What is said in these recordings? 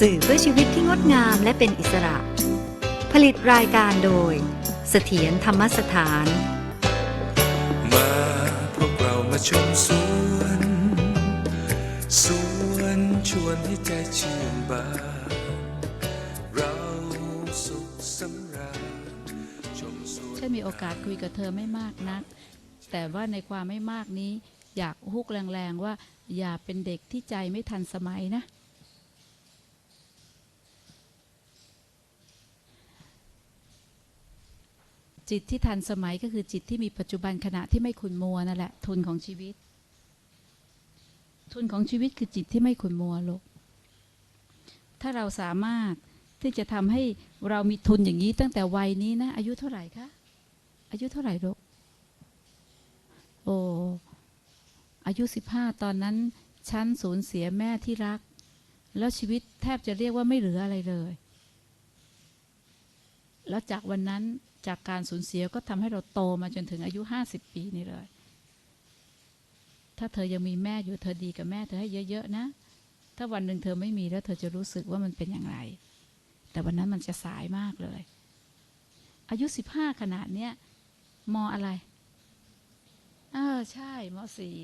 สื่อเพื่อชีวิตที่งดงามและเป็นอิสระ ผลิตรายการโดย เสถียรธรรมสถาน มาพวกเรามาชมสวนสวนชวนให้ใจชื่นบานเราสุขสำราญชมสวนฉันมีโอกาสคุยกับเธอไม่มากนัก แต่ว่าในความไม่มากนี้ อยากฮุกแรงๆว่า อย่าเป็นเด็กที่ใจไม่ทันสมัยนะ จิตที่ทันสมัยก็คือจิตที่มีปัจจุบันขณะที่ไม่ขุนมัวนั่นแหละ ทุนของชีวิต ทุนของชีวิตคือจิตที่ไม่ขุนมัวลูกถ้าเราสามารถที่จะทำให้เรามีทุนอย่างนี้ตั้งแต่วัยนี้นะ อายุเท่าไหร่คะอายุเท่าไหร่ลูกโอ้อายุสิบห้าตอนนั้นฉันสูญเสียแม่ที่รัก แล้วชีวิตแทบจะเรียกว่าไม่เหลืออะไรเลย แล้วจากวันนั้นจากการสูญเสียก็ทำให้เราโตมาจนถึงอายุห้าสิบปีนี่เลย ถ้าเธอยังมีแม่อยู่เธอดีกับแม่เธอให้เยอะๆนะ ถ้าวันหนึ่งเธอไม่มีแล้วเธอจะรู้สึกว่ามันเป็นอย่างไร แต่วันนั้นมันจะสายมากเลย อายุสิบห้าขนาดเนี้ยมออะไรเออใช่มสี่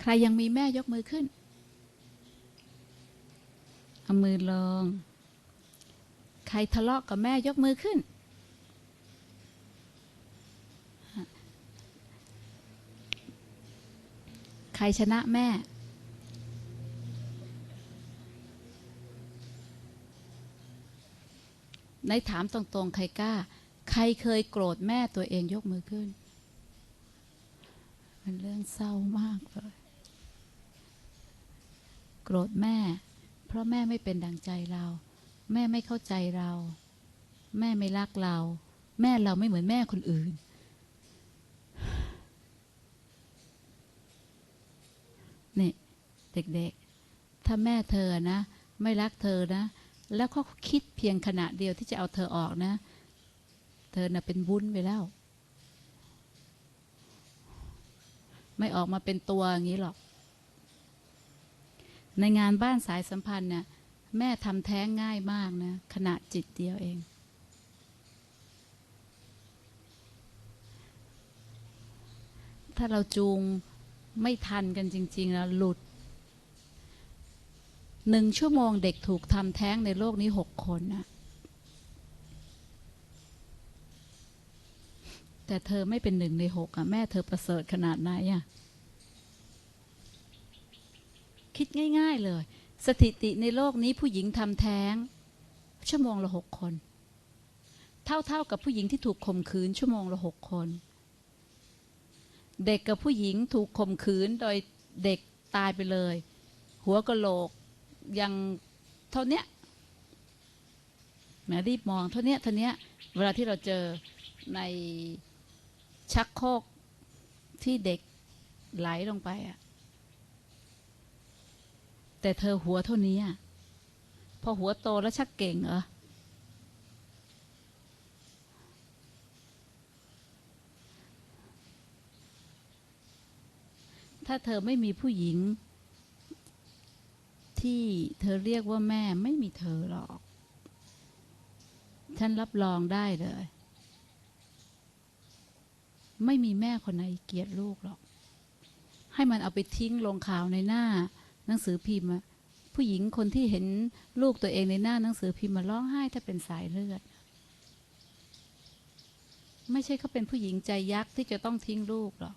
ใครยังมีแม่ยกมือขึ้น เอามือลง ใครทะเลาะกับแม่ยกมือขึ้น ใครชนะแม่ ในถามตรงๆ ใครกล้า ใครเคยโกรธแม่ตัวเองยกมือขึ้น มันเรื่องเศร้ามากเลย โกรธแม่ เพราะแม่ไม่เป็นดังใจเรา แม่ไม่เข้าใจเรา แม่ไม่รักเรา แม่เราไม่เหมือนแม่คนอื่น นี่ เด็กๆ ถ้าแม่เธอนะ ไม่รักเธอนะ แล้วเขาคิดเพียงขณะเดียวที่จะเอาเธอออกนะ เธอน่ะเป็นวุ้นไปแล้ว ไม่ออกมาเป็นตัวอย่างนี้หรอก ในงานบ้านสายสัมพันธ์เนี่ยแม่ทำแท้งง่ายมากนะขณะจิตเดียวเอง ถ้าเราจูงไม่ทันกันจริง ๆ แล้วหลุดหนึ่งชั่วโมงเด็กถูกทำแท้งในโลกนี้หกคนนะแต่เธอไม่เป็นหนึ่งในหกอะแม่เธอประเสริฐขนาดไหนอะ คิดง่าย ๆเลย สถิติในโลกนี้ผู้หญิงทำแท้ง ชั่วโมงละหกคน เท่าๆกับผู้หญิงที่ถูกข่มขืนชั่วโมงละหกคน เด็กกับผู้หญิงถูกข่มขืนโดยเด็กตายไปเลย หัวกะโหลกยังเท่าเนี้ยแหมรีบมองเท่าเนี้ยเท่าเนี้ยเวลาที่เราเจอในชักโครกที่เด็กไหลลงไปอะ แต่เธอหัวเท่านี้พอหัวโตแล้วชักเก่งเหรอถ้าเธอไม่มีผู้หญิง ที่เธอเรียกว่าแม่ไม่มีเธอหรอก ฉันรับรองได้เลย ไม่มีแม่คนไหนเกลียดลูกหรอก ให้มันเอาไปทิ้งลงข่าวในหน้า หนังสือพิมพ์ผู้หญิงคนที่เห็นลูกตัวเองในหน้าหนังสือพิมพ์มาร้องไห้ถ้าเป็นสายเลือด ไม่ใช่เขาเป็นผู้หญิงใจยักษ์ที่จะต้องทิ้งลูกหรอก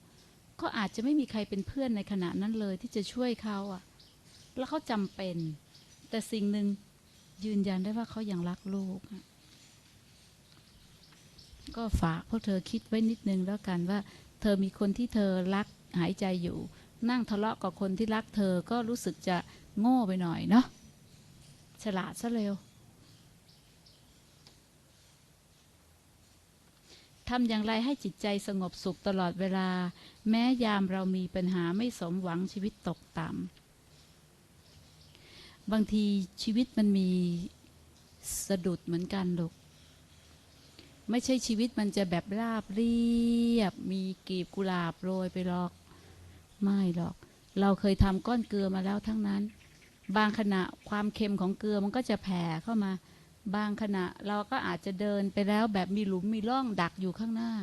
ก็อาจจะไม่มีใครเป็นเพื่อนในขณะนั้นเลยที่จะช่วยเขาอะแล้วเขาจำเป็น แต่สิ่งหนึ่งยืนยันได้ว่าเขายังรักลูก ก็ฝากพวกเธอคิดไว้นิดนึงแล้วกันว่า เธอมีคนที่เธอรักหายใจอยู่ นั่งทะเลาะกับคนที่รักเธอก็รู้สึกจะโง่ไปหน่อยเนาะฉลาดซะเร็วทำอย่างไรให้จิตใจสงบสุขตลอดเวลา แม้ยามเรามีปัญหาไม่สมหวังชีวิตตกต่ำบางทีชีวิตมันมีสะดุดเหมือนกันลูกไม่ใช่ชีวิตมันจะแบบราบเรียบ มีกีบกุหลาบโรยไปหรอก ไม่หรอก เราเคยทำก้อนเกลือมาแล้วทั้งนั้น บางขณะความเค็มของเกลือมันก็จะแผ่เข้ามา บางขณะเราก็อาจจะเดินไปแล้วแบบมีหลุมมีร่องดักอยู่ข้างหน้า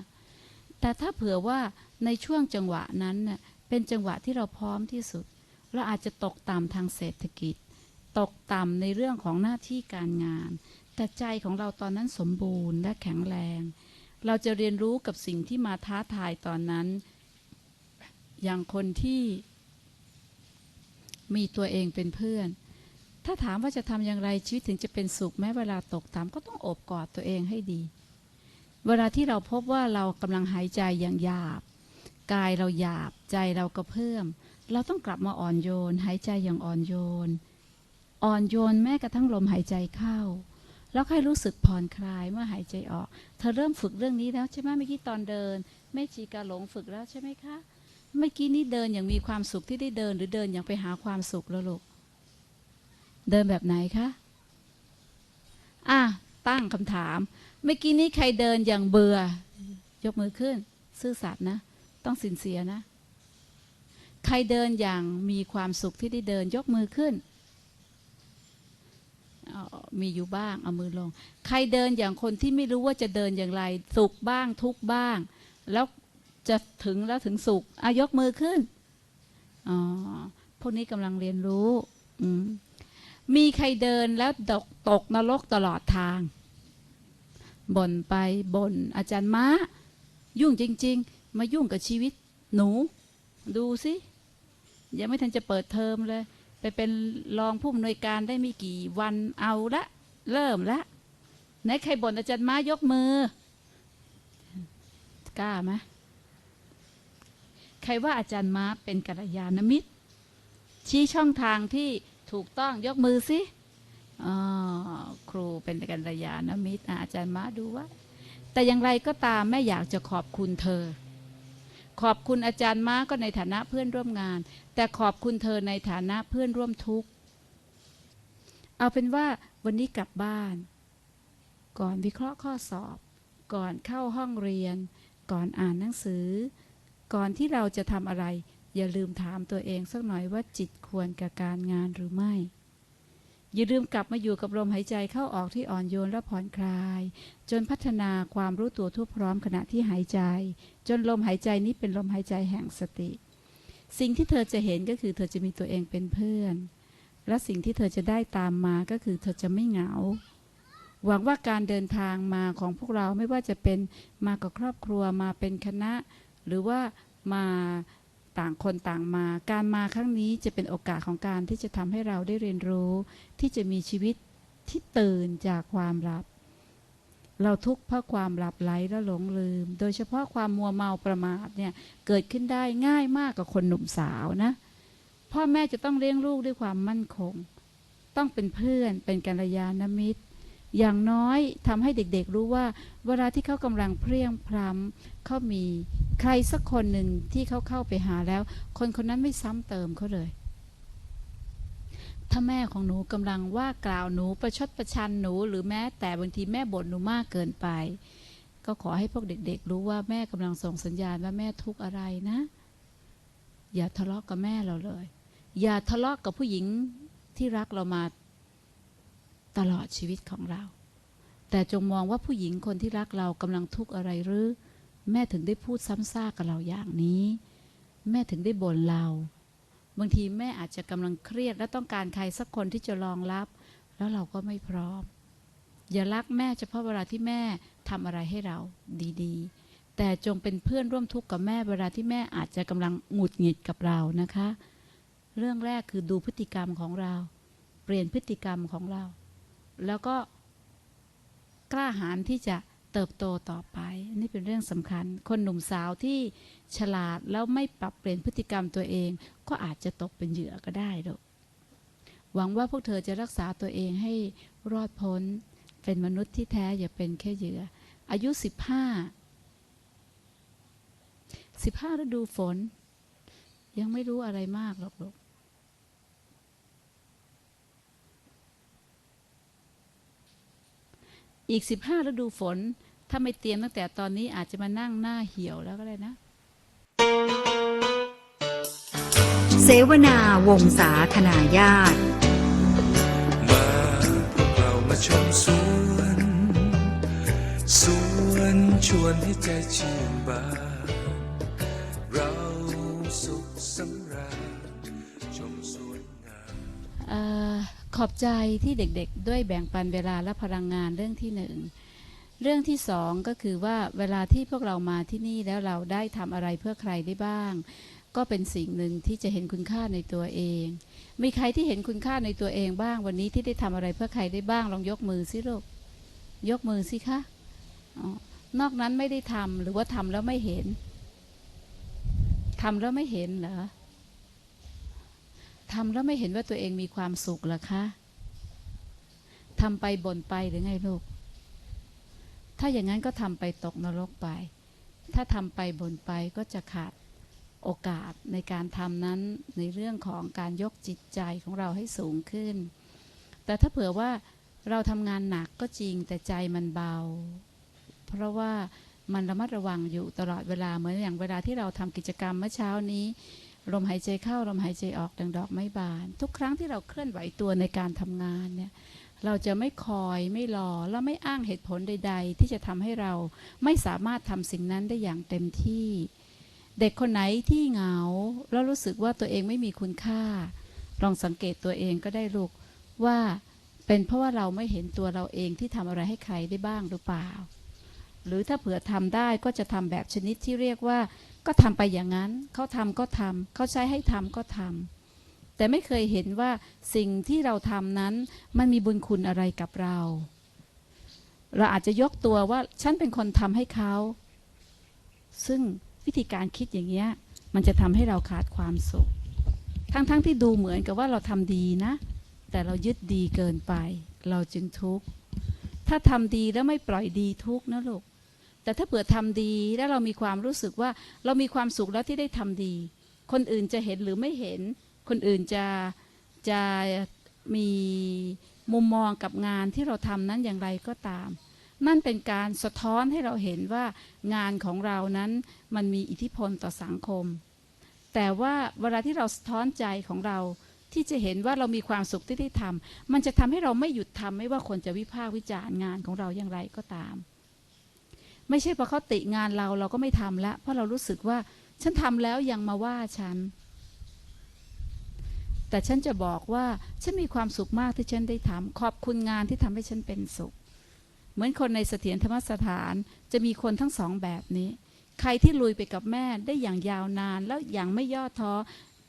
แต่ถ้าเผื่อว่าในช่วงจังหวะนั้นเน่ะเป็นจังหวะที่เราพร้อมที่สุด เราอาจจะตกต่ำทางเศรษฐกิจ ตกต่ำในเรื่องของหน้าที่การงาน แต่ใจของเราตอนนั้นสมบูรณ์และแข็งแรง เราจะเรียนรู้กับสิ่งที่มาท้าทายตอนนั้น อย่างคนที่มีตัวเองเป็นเพื่อน ถ้าถามว่าจะทำอย่างไรชีวิตถึงจะเป็นสุขแม้เวลาตกต่ำก็ต้องอบกอดตัวเองให้ดี เวลาที่เราพบว่าเรากำลังหายใจอย่างหยาบ กายเราหยาบใจเราก็เพิ่มเราต้องกลับมาอ่อนโยน หายใจอย่างอ่อนโยน อ่อนโยนแม้กระทั่งลมหายใจเข้า แล้วค่อยรู้สึกผ่อนคลายเมื่อหายใจออก เธอเริ่มฝึกเรื่องนี้แล้วใช่ไหมเมื่อกี้ตอนเดินแม่ชีกาหลงฝึกแล้วใช่ไหมคะ เมื่อกี้นี้เดินอย่างมีความสุขที่ได้เดิน หรือเดินอย่างไปหาความสุขแล้วลูก เดินแบบไหนคะ อะ ตั้งคำถาม เมื่อกี้นี้ใครเดินอย่างเบื่อ ยกมือขึ้น ซื่อสัตย์นะ ต้องสินเสียนะ ใครเดินอย่างมีความสุขที่ได้เดิน ยกมือขึ้นเอมีอยู่บ้าง เอามือลง ใครเดินอย่างคนที่ไม่รู้ว่าจะเดินอย่างไร สุขบ้างทุกบ้าง แล้ว จะถึงแล้วถึงสุขอายกมือขึ้นอ๋อพวกนี้กำลังเรียนรู้มมีใครเดินแล้วตกตกนรกตลอดทาง บ่นไปบ่นอาจารย์ม้า ยุ่งจริง ๆ มายุ่งกับชีวิตหนู ดูสิ ยังไม่ทันจะเปิดเทอมเลย ไปเป็นรองผู้อำนวยการได้ไม่กี่วันเอาละ เริ่มละไหนใครบ่นอาจารย์ม้ายกมือ กล้าไหม ใครว่าอาจารย์ม้าเป็นกัลยาณมิตร ชี้ช่องทางที่ถูกต้องยกมือสิอครูเป็นกัลยาณมิตรอะอาจารย์ม้าดูว่า แต่อย่างไรก็ตามแม่อยากจะขอบคุณเธอ ขอบคุณอาจารย์ม้าก็ในฐานะเพื่อนร่วมงาน แต่ขอบคุณเธอในฐานะเพื่อนร่วมทุกข์เอาเป็นว่าวันนี้กลับบ้าน ก่อนวิเคราะห์ข้อสอบ ก่อนเข้าห้องเรียน ก่อนอ่านหนังสือ ก่อนที่เราจะทำอะไร อย่าลืมถามตัวเองสักหน่อยว่าจิตควรกับการงานหรือไม่ อย่าลืมกลับมาอยู่กับลมหายใจเข้าออกที่อ่อนโยนและผ่อนคลาย จนพัฒนาความรู้ตัวทั่วพร้อมขณะที่หายใจ จนลมหายใจนี้เป็นลมหายใจแห่งสติ สิ่งที่เธอจะเห็นก็คือเธอจะมีตัวเองเป็นเพื่อน และสิ่งที่เธอจะได้ตามมาก็คือเธอจะไม่เหงาหวังว่าการเดินทางมาของพวกเราไม่ว่าจะเป็นมากับครอบครัวมาเป็นคณะ หรือว่ามาต่างคนต่างมา การมาครั้งนี้จะเป็นโอกาสของการที่จะทำให้เราได้เรียนรู้ ที่จะมีชีวิตที่ตื่นจากความหลับ เราทุกข์เพราะความหลับไหลและหลงลืม โดยเฉพาะความมัวเมาประมาทเนี่ยเกิดขึ้นได้ง่ายมากกับคนหนุ่มสาวนะ พ่อแม่จะต้องเลี้ยงลูกด้วยความมั่นคง ต้องเป็นเพื่อนเป็นกัลยาณมิตร อย่างน้อยทำให้เด็กๆรู้ว่า เวลาที่เขากำลังเพรียงพรำเขามีใครสักคนหนึ่งที่เขาเข้าไปหาแล้ว คนคนนั้นไม่ซ้ำเติมเขาเลย ถ้าแม่ของหนูกำลังว่ากล่าวหนูประชดประชันหนู หรือแม้แต่บางทีแม่บ่นหนูมากเกินไป ก็ขอให้พวกเด็ก ๆ รู้ว่าแม่กำลังส่งสัญญาณว่าแม่ทุกข์อะไรนะ อย่าทะเลาะกับแม่เราเลย อย่าทะเลาะกับผู้หญิงที่รักเรามา ตลอดชีวิตของเรา แต่จงมองว่าผู้หญิงคนที่รักเรากำลังทุกข์อะไรหรือ แม่ถึงได้พูดซ้ำซากกับเราอย่างนี้ แม่ถึงได้บ่นเรา บางทีแม่อาจจะกำลังเครียดและต้องการใครสักคนที่จะรองรับ แล้วเราก็ไม่พร้อม อย่ารักแม่เฉพาะเวลาที่แม่ทำอะไรให้เราดีๆ แต่จงเป็นเพื่อนร่วมทุกข์กับแม่เวลาที่แม่อาจจะกำลังหงุดหงิดกับเรานะคะ เรื่องแรกคือดูพฤติกรรมของเรา เปลี่ยนพฤติกรรมของเรา แล้วก็กล้าหาญที่จะเติบโตต่อไป นี่เป็นเรื่องสำคัญ คนหนุ่มสาวที่ฉลาดแล้วไม่ปรับเปลี่ยนพฤติกรรมตัวเอง ก็อาจจะตกเป็นเหยื่อก็ได้ลูกหวังว่าพวกเธอจะรักษาตัวเองให้รอดพ้น เป็นมนุษย์ที่แท้อย่าเป็นแค่เหยื่อ อายุสิบห้าสิบห้าฤดูฝน ยังไม่รู้อะไรมากหรอกลูก อีกสิบห้าฤดูฝน ถ้าไม่เตรียมตั้งแต่ตอนนี้อาจจะมานั่งหน้าเหี่ยวแล้วก็ได้นะ เสวนาวงศาคณาญาติ มาพวกเรามาชมสวน สวนชวนให้ใจชื่นบาน ขอบใจที่เด็กๆ ด้วยแบ่งปันเวลาและพลังงานเรื่องที่หนึ่ง เรื่องที่สองก็คือว่าเวลาที่พวกเรามาที่นี่แล้วเราได้ทำอะไรเพื่อใครได้บ้าง ก็เป็นสิ่งหนึ่งที่จะเห็นคุณค่าในตัวเอง มีใครที่เห็นคุณค่าในตัวเองบ้างวันนี้ที่ได้ทำอะไรเพื่อใครได้บ้าง ลองยกมือสิลูกยกมือสิคะอ๋อนอกนั้นไม่ได้ทำหรือว่าทำแล้วไม่เห็นทำแล้วไม่เห็นเหรอ ทำแล้วไม่เห็นว่าตัวเองมีความสุขหรอคะทำไปบ่นไปหรือไงลูก ถ้าอย่างนั้นก็ทำไปตกนรกไป ถ้าทำไปบ่นไปก็จะขาดโอกาสในการทำนั้นในเรื่องของการยกจิตใจของเราให้สูงขึ้น แต่ถ้าเผื่อว่าเราทำงานหนักก็จริงแต่ใจมันเบา เพราะว่ามันระมัดระวังอยู่ตลอดเวลาเหมือนอย่างเวลาที่เราทำกิจกรรมเมื่อเช้านี้ ลมหายใจเข้าลมหายใจออกดังดอกไม้บาน ทุกครั้งที่เราเคลื่อนไหวตัวในการทำงานเนี่ยเราจะไม่คอยไม่รอและไม่อ้างเหตุผลใด ๆ ที่จะทำให้เราไม่สามารถทำสิ่งนั้นได้อย่างเต็มที่ เด็กคนไหนที่เหงา แล้วรู้สึกว่าตัวเองไม่มีคุณค่า ลองสังเกตตัวเองก็ได้ลูกว่าเป็นเพราะว่าเราไม่เห็นตัวเราเองที่ทำอะไรให้ใครได้บ้างหรือเปล่า หรือถ้าเผื่อทำได้ก็จะทำแบบชนิดที่เรียกว่า ก็ทำไปอย่างนั้น เขาทำก็ทำเขาใช้ให้ทำก็ทำแต่ไม่เคยเห็นว่าสิ่งที่เราทำนั้น มันมีบุญคุณอะไรกับเรา เราอาจจะยกตัวว่าฉันเป็นคนทำให้เขา ซึ่งวิธีการคิดอย่างเงี้ยมันจะทำให้เราขาดความสุข ทั้งๆทที่ดูเหมือนกับว่าเราทำดีนะ แต่เรายึดดีเกินไป เราจึงทุกข์ถ้าทำดีแล้วไม่ปล่อยดีทุกข์นะลูก แต่ถ้าเผื่อทำดีแล้วเรามีความรู้สึกว่าเรามีความสุขแล้วที่ได้ทำดี คนอื่นจะเห็นหรือไม่เห็น คนอื่นจะจะมีมุมมองกับงานที่เราทำนั้นอย่างไรก็ตาม นั่นเป็นการสะท้อนให้เราเห็นว่างานของเรานั้นมันมีอิทธิพลต่อสังคม แต่ว่าเวลาที่เราสะท้อนใจของเราที่จะเห็นว่าเรามีความสุขที่ได้ทำมันจะทำให้เราไม่หยุดทำไม่ว่าคนจะวิพากษ์วิจารณ์งานของเราอย่างไรก็ตาม ไม่ใช่เพราะเขาติงานเราเราก็ไม่ทำแล้วเพราะเรารู้สึกว่า ฉันทำแล้วยังมาว่าฉัน แต่ฉันจะบอกว่า ฉันมีความสุขมากที่ฉันได้ทำขอบคุณงานที่ทำให้ฉันเป็นสุข เหมือนคนในเสถียรธรรมสถานจะมีคนทั้งสองแบบนี้ ใครที่ลุยไปกับแม่ได้อย่างยาวนานแล้วอย่างไม่ย่อท้อ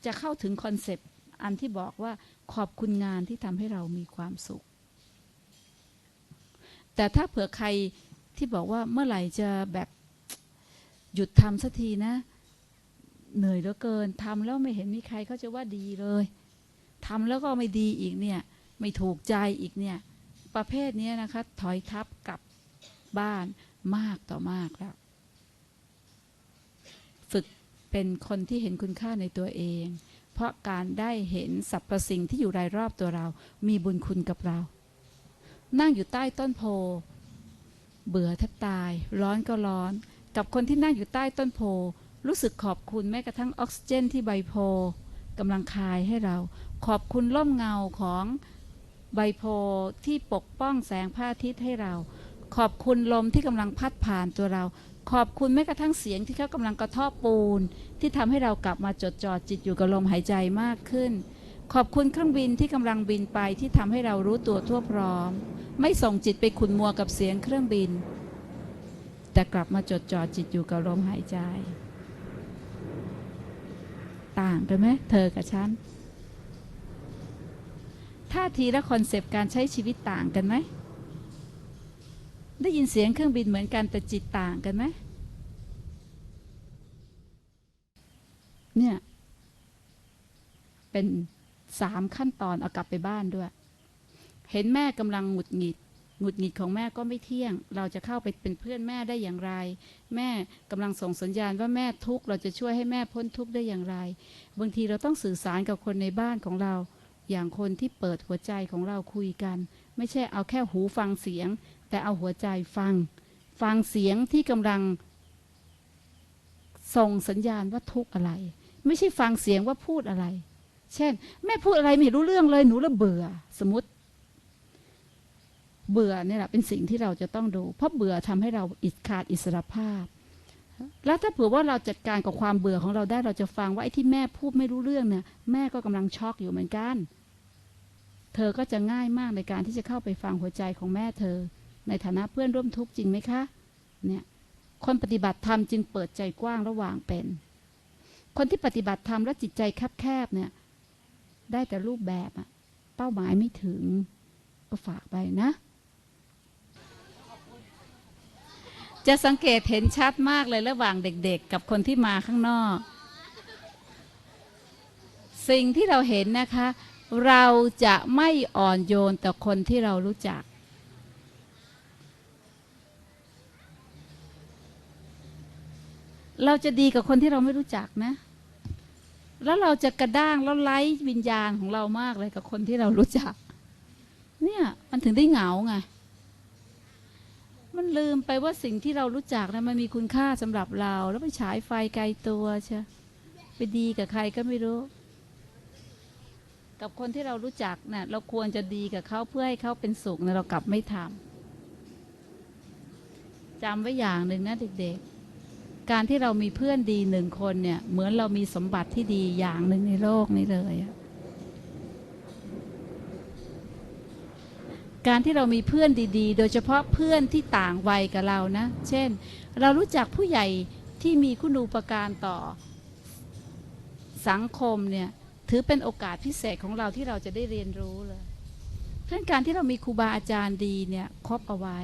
จะเข้าถึงคอนเซปต์อันที่บอกว่าขอบคุณงานที่ทำให้เรามีความสุข แต่ถ้าเผื่อใคร ที่บอกว่าเมื่อไหร่จะแบบหยุดทำสักทีนะ เหนื่อยเหลือเกินทำแล้วไม่เห็นมีใครเขาจะว่าดีเลยทำแล้วก็ไม่ดีอีกเนี่ย ไม่ถูกใจอีกเนี่ย ประเภทนี้นะคะ ถอยทับกลับบ้านมากต่อมากแล้ว ฝึกเป็นคนที่เห็นคุณค่าในตัวเอง เพราะการได้เห็นสรรพสิ่งที่อยู่รายรอบตัวเรา มีบุญคุณกับเรา นั่งอยู่ใต้ต้นโพ เบื่อแทบตาย ร้อนก็ร้อน กับคนที่นั่งอยู่ใต้ต้นโพ รู้สึกขอบคุณแม้กระทั่งออกซิเจนที่ใบโพกำลังคายให้เรา ขอบคุณร่มเงาของใบโพที่ปกป้องแสงพระอาทิตย์ให้เรา ขอบคุณลมที่กำลังพัดผ่านตัวเรา ขอบคุณแม้กระทั่งเสียงที่เขากำลังกระทบปูน ที่ทำให้เรากลับมาจดจ่อจิตอยู่กับลมหายใจมากขึ้น ขอบคุณเครื่องบินที่กำลังบินไปที่ทำให้เรารู้ตัวทั่วพร้อม ไม่ส่งจิตไปขุนมัวกับเสียงเครื่องบิน แต่กลับมาจดจ่อจิตอยู่กับลมหายใจ ต่างกันไหมเธอกับฉันท่าทีและคอนเซปต์การใช้ชีวิตต่างกันไหม ได้ยินเสียงเครื่องบินเหมือนกันแต่จิตต่างกันไหม เนี่ย เป็นสามขั้นตอนเอากลับไปบ้านด้วย เห็นแม่กำลังหงุดหงิดหงุดหงิดของแม่ก็ไม่เที่ยง เราจะเข้าไปเป็นเพื่อนแม่ได้อย่างไร แม่กำลังส่งสัญญาณว่าแม่ทุกข์ เราจะช่วยให้แม่พ้นทุกข์ได้อย่างไร บางทีเราต้องสื่อสารกับคนในบ้านของเรา อย่างคนที่เปิดหัวใจของเราคุยกัน ไม่ใช่เอาแค่หูฟังเสียง แต่เอาหัวใจฟัง ฟังเสียงที่กำลัง ส่งสัญญาณว่าทุกข์อะไร ไม่ใช่ฟังเสียงว่าพูดอะไร เช่น แม่พูดอะไรไม่รู้เรื่องเลยหนูละเบื่อสมมติ เบื่อเนี่ยแหละเป็นสิ่งที่เราจะต้องดู เพราะเบื่อทำให้เราอิดขาดอิสรภาพ แล้วถ้าเผื่อว่าเราจัดการกับความเบื่อของเราได้เราจะฟังว่าไอ้ที่แม่พูดไม่รู้เรื่องเนี่ยแม่ก็กำลังช็อกอยู่เหมือนกัน เธอก็จะง่ายมากในการที่จะเข้าไปฟังหัวใจของแม่เธอ ในฐานะเพื่อนร่วมทุกข์จริงไหมคะเนี่ยคนปฏิบัติธรรมจึงเปิดใจกว้างระหว่างเป็น คนที่ปฏิบัติธรรมแล้วจิตใจแคบๆเนี่ยได้แต่รูปแบบอะเป้าหมายไม่ถึงก็ฝากไปนะ จะสังเกตเห็นชัดมากเลยระหว่างเด็กๆ กับคนที่มาข้างนอก สิ่งที่เราเห็นนะคะ เราจะไม่อ่อนโยนต่อคนที่เรารู้จัก เราจะดีกับคนที่เราไม่รู้จักนะ แล้วเราจะกระด้างแล้วไร้วิญญาณของเรามากเลยกับคนที่เรารู้จัก เนี่ยมันถึงได้เหงาไง มันลืมไปว่าสิ่งที่เรารู้จักนะมันมีคุณค่าสำหรับเรา แล้วไปฉายไฟไกลตัวเชียไปดีกับใครก็ไม่รู้ กับคนที่เรารู้จักนะ่ะเราควรจะดีกับเขาเพื่อให้เขาเป็นสุขนะเรากลับไม่ทำจำไว้อย่างหนึ่งนะเด็กๆ การที่เรามีเพื่อนดีหนึ่งคนเนี่ย เหมือนเรามีสมบัติที่ดีอย่างหนึ่งในโลกนี้เลยอะ การที่เรามีเพื่อนดี ๆ โดยเฉพาะเพื่อนที่ต่างวัยกับเรานะ เช่น เรารู้จักผู้ใหญ่ที่มีคุณูปการต่อสังคมเนี่ยถือเป็นโอกาสพิเศษของเราที่เราจะได้เรียนรู้เลย เพราะฉะนั้นการที่เรามีครูบาอาจารย์ดีเนี่ยครบเอาไว้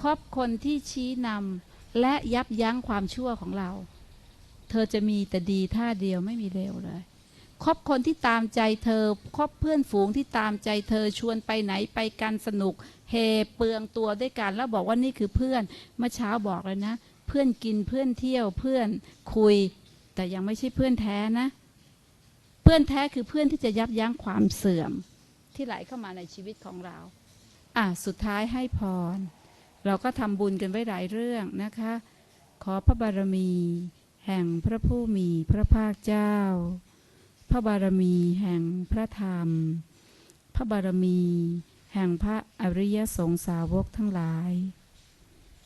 ครบคนที่ชี้นำและยับยั้งความชั่วของเรา เธอจะมีแต่ดีท่าเดียวไม่มีเลวเลย คบคนที่ตามใจเธอ คบเพื่อนฝูงที่ตามใจเธอชวนไปไหนไปกันสนุก เฮเปลืองตัวด้วยกันแล้วบอกว่านี่คือเพื่อนเมื่อเช้าบอกเลยนะ เพื่อนกินเพื่อนเที่ยวเพื่อนคุย แต่ยังไม่ใช่เพื่อนแท้นะ เพื่อนแท้คือเพื่อนที่จะยับยั้งความเสื่อม ที่ไหลเข้ามาในชีวิตของเราอะสุดท้ายให้พร เราก็ทำบุญกันไว้หลายเรื่องนะคะ ขอพระบารมี แห่งพระผู้มีพระภาคเจ้า พระบารมีแห่งพระธรรม พระบารมี แห่งพระอริยสงสาวกทั้งหลาย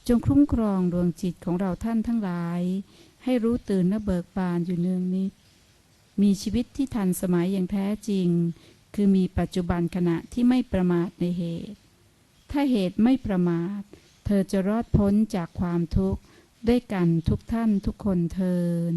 จงคุ้มครองดวงจิตของเราท่านทั้งหลาย ให้รู้ตื่นและเบิกบานอยู่เนืองนิด มีชีวิตที่ทันสมัยอย่างแท้จริง คือมีปัจจุบันขณะที่ไม่ประมาทในเหตุ ถ้าเหตุไม่ประมาท เธอจะรอดพ้นจากความทุกข์ด้วยกันทุกท่านทุกคนเทิน